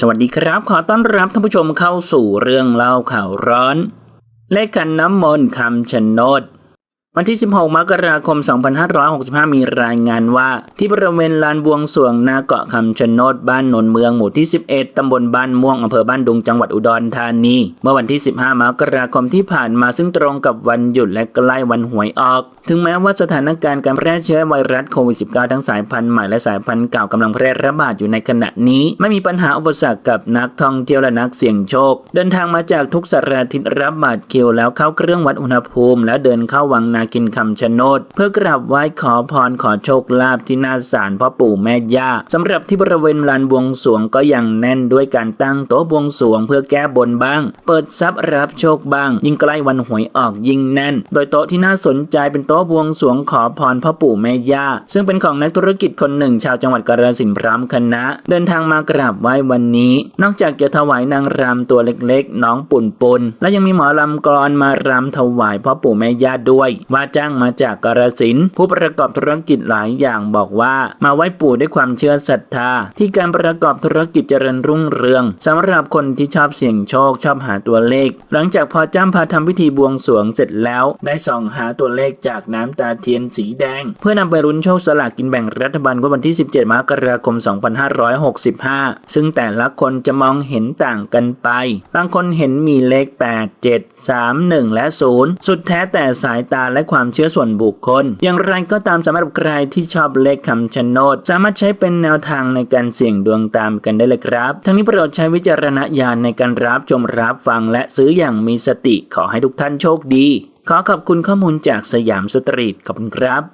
สวัสดีครับ ขอต้อนรับท่านผู้ชมเข้าสู่เรื่องเล่าข่าวร้อน เลขขันน้ำมนต์คำชะโนด วันที่ 16 มกราคม 2565 มีรายงานว่า ที่บริเวณลานบวงสรวงหน้าเกาะคำชะโนดบ้านนนเมืองหมู่ที่ 11 ตำบลบ้านม่วงอำเภอบ้านดุงจังหวัดอุดรธานี เมื่อวันที่ 15 มกราคมที่ผ่านมาซึ่งตรงกับวันหยุดและใกล้วันหวยออก ถึงแม้ว่าสถานการณ์การแพร่เชื้อไวรัสโควิด -19 ทั้งสายพันธุ์ใหม่และสายพันธุ์เก่ากำลังแพร่ระบาดอยู่ในขณะนี้ ไม่มีปัญหาอุปสรรคกับนักท่องเที่ยวและนักเสี่ยงโชค เดินทางมาจากทุกสารทิศรับบัตรคิวแล้วเข้าเครื่องวัดอุณหภูมิ แล้วเดินเข้าวังนาคินคำชะโนด เพื่อกราบไหว้ขอพรขอโชคลาภที่หน้าศาลพ่อปู่แม่ย่าสำหรับที่บริเวณลานบวงสวงก็ยังแน่นด้วยการตั้งโต๊ะบวงสวงเพื่อแก้บนบ้าง เปิดทรัพย์รับโชคบ้าง ยิ่งใกล้วันหวยออกยิ่งแน่น โดยโต๊ะที่น่าสนใจเป็นโต๊ะบวงสวงขอพรพ่อปู่แม่ย่าซึ่งเป็นของนักธุรกิจคนหนึ่ง ชาวจังหวัดกาฬสินธุ์พร้อมคณะ เดินทางมากราบไหว้วันนี้ นอกจากจะถวายนางรำตัวเล็กๆ น้องปุ่นปุนและยังมีหมอลำกรอนมารำถวายพ่อปู่แม่ย่าด้วยว่าจ้างมาจากกาสินผู้ประกอบธุรกิจหลายอย่างบอกว่า มาไหว้ปู่ด้วยความเชื่อศรัทธา ที่การประกอบธุรกิจเจริญรุ่งเรืองสำหรับคนที่ชอบเสี่ยงโชคชอบหาตัวเลข หลังจากพอจ้ำพาทำพิธีบวงสรวงเสร็จแล้ว ได้ส่องหาตัวเลขจากน้ำตาเทียนสีแดง เพื่อนำไปรุ้นโชคสลากกินแบ่งรัฐบาลวันที่ 17 มกราคม 2565 ซึ่งแต่ละคนจะมองเห็นต่างกันไป บางคนเห็นมีเลข 8 7 3 1 และ 0 สุดแท้แต่สายตาและและความเชื่อส่วนบุคคล อย่างไรก็ตามสำหรับใครที่ชอบเลขคำชะโนด สามารถใช้เป็นแนวทางในการเสี่ยงดวงตามกันได้เลยครับ ทั้งนี้โปรดใช้วิจารณญาณในการรับชมรับฟังและซื้ออย่างมีสติขอให้ทุกท่านโชคดี ขอขอบคุณข้อมูลจากสยามสตรีทขอบคุณครับ